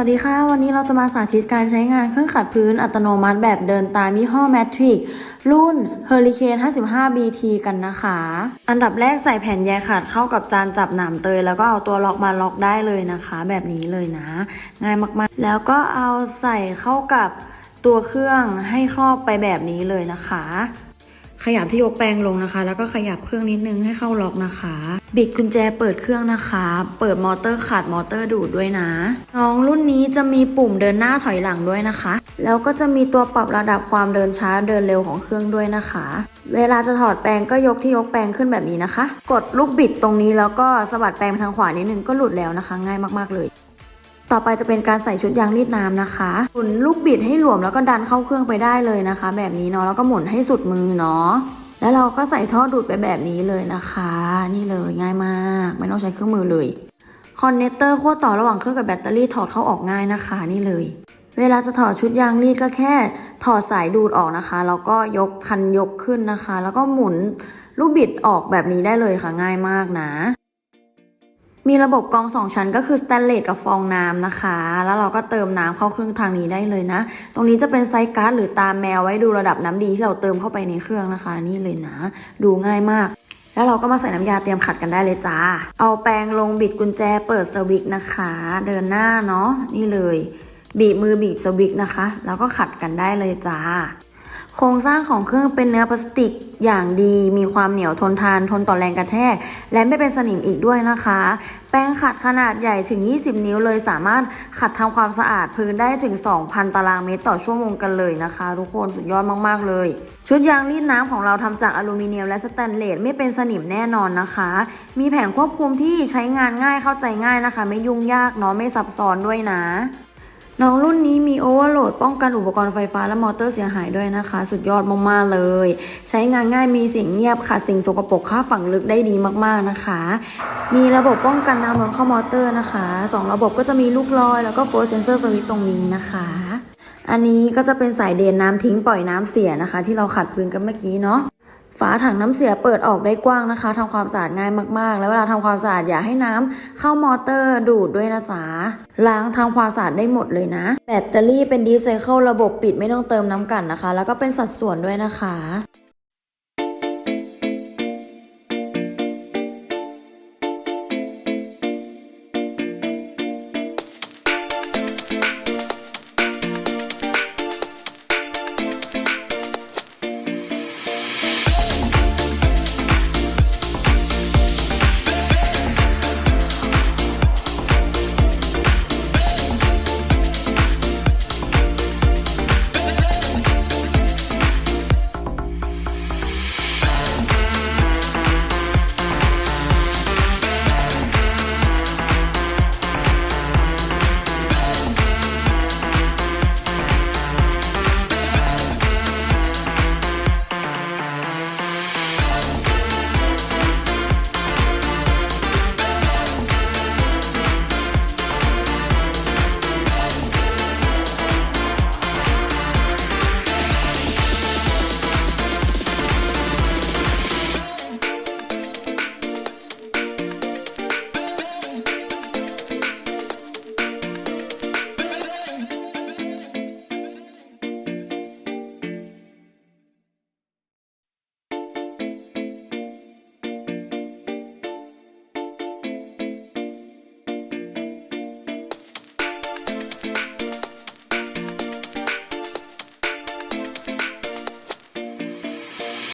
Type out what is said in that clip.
วัสดีค่ะ วันนี้เราจะมาสาธิตการใช้งานเครื่องขัดพื้นอัตโนมัติแบบเดินตามยี่ห้อ Matrix รุ่น Hurricane 55 BT กันนะคะ อันดับแรกใส่แผ่นใยขัดเข้ากับจานจับหนามเตย แล้วก็เอาตัวล็อกมาล็อกได้เลยนะคะ แบบนี้เลยนะ ง่ายมากๆ แล้วก็เอาใส่เข้ากับตัวเครื่องให้ครอบไปแบบนี้เลยนะคะ ขยับที่ยกแปรงลงนะคะ แล้วก็ขยับเครื่องนิดนึงให้เข้าล็อกนะคะ บิดกุญแจเปิดเครื่องนะคะ เปิดมอเตอร์ขัดมอเตอร์ดูดด้วยนะ น้องรุ่นนี้จะมีปุ่มเดินหน้าถอยหลังด้วยนะคะ แล้วก็จะมีตัวปรับระดับความเดินช้าเดินเร็วของเครื่องด้วยนะคะ เวลาจะถอดแปรงก็ยกที่ยกแปรงขึ้นแบบนี้นะคะ กดลูกบิดตรงนี้แล้วก็สะบัดแปรงไปทางขวานิดนึงก็หลุดแล้วนะคะ ง่ายมากๆเลย ต่อไปจะเป็นการใส่ชุดยางรีดน้ำนะคะหมุนลูกบิดให้หลวมแล้วก็ดันเข้าเครื่องไปได้เลยนะคะ แบบนี้เนาะแล้วก็หมุนให้สุดมือเนาะแล้วเราก็ใส่ท่อดูดไปแบบนี้เลยนะคะ นี่เลยง่ายมาก ไม่ต้องใช้เครื่องมือเลยคอนเนคเตอร์ขั้วต่อระหว่างเครื่องกับแบตเตอรี่ถอดเข้าออกง่ายนะคะ นี่เลย เวลาจะถอดชุดยางรีดก็แค่ถอดสายดูดออกนะคะแล้วก็ยกคันยกขึ้นนะคะ แล้วก็หมุนลูกบิดออกแบบนี้ได้เลยค่ะง่ายมากนะ มีระบบกรองสองชั้นก็คือสแตนเลสกับฟองน้ำนะคะ แล้วเราก็เติมน้ำเข้าเครื่องทางนี้ได้เลยนะ ตรงนี้จะเป็นไซส์การ์ดหรือตาแมวไว้ดูระดับน้ำดีที่เราเติมเข้าไปในเครื่องนะคะ นี่เลยนะ ดูง่ายมาก แล้วเราก็มาใส่น้ำยาเตรียมขัดกันได้เลยจ้า เอาแปรงลงบิดกุญแจเปิดสวิตช์นะคะ เดินหน้าเนาะนี่เลย บีบมือบีบสวิตช์นะคะ แล้วก็ขัดกันได้เลยจ้า โครงสร้างของเครื่องเป็นเนื้อพลาสติกอย่างดี มีความเหนียวทนทานทนต่อแรงกระแทก และไม่เป็นสนิมอีกด้วยนะคะ แปรงขัดขนาดใหญ่ถึง 20 นิ้วเลยสามารถขัดทำความสะอาดพื้นได้ถึง 2,000 ตารางเมตรต่อชั่วโมงกันเลยนะคะ ทุกคนสุดยอดมากๆเลย ชุดยางรีดน้ำของเราทำจากอลูมิเนียมและสแตนเลสไม่เป็นสนิมแน่นอนนะคะ มีแผงควบคุมที่ใช้งานง่ายเข้าใจง่ายนะคะ ไม่ยุ่งยากเนาะไม่ซับซ้อนด้วยนะ น้องรุ่นนี้มีโอเวอร์โหลดป้องกันอุปกรณ์ไฟฟ้าและมอเตอร์เสียหายด้วยนะคะ สุดยอดมากๆเลย ใช้งานง่ายมีเสียงเงียบค่ะ สิ่งสกปรกค่าฝังลึกได้ดีมากๆนะคะ มีระบบป้องกันน้ำล้นเข้ามอเตอร์นะคะสองระบบก็จะมีลูกลอย แล้วก็โฟร์เซนเซอร์สวิตตรงนี้นะคะอันนี้ก็จะเป็นสายเดนน้ำทิ้งปล่อยน้ำเสียนะคะ ที่เราขัดพื้นกันเมื่อกี้เนาะ ฝาถังน้ำเสียเปิดออกได้กว้างนะคะทำความสะอาดง่ายมากๆ แล้วเวลาทำความสะอาดอย่าให้น้ำเข้ามอเตอร์ดูดด้วยนะจ๊ะล้างทำความสะอาดได้หมดเลยนะ แบตเตอรี่เป็นดีฟไซเคิลระบบปิดไม่ต้องเติมน้ำกันนะคะ แล้วก็เป็นสัดส่วนด้วยนะคะ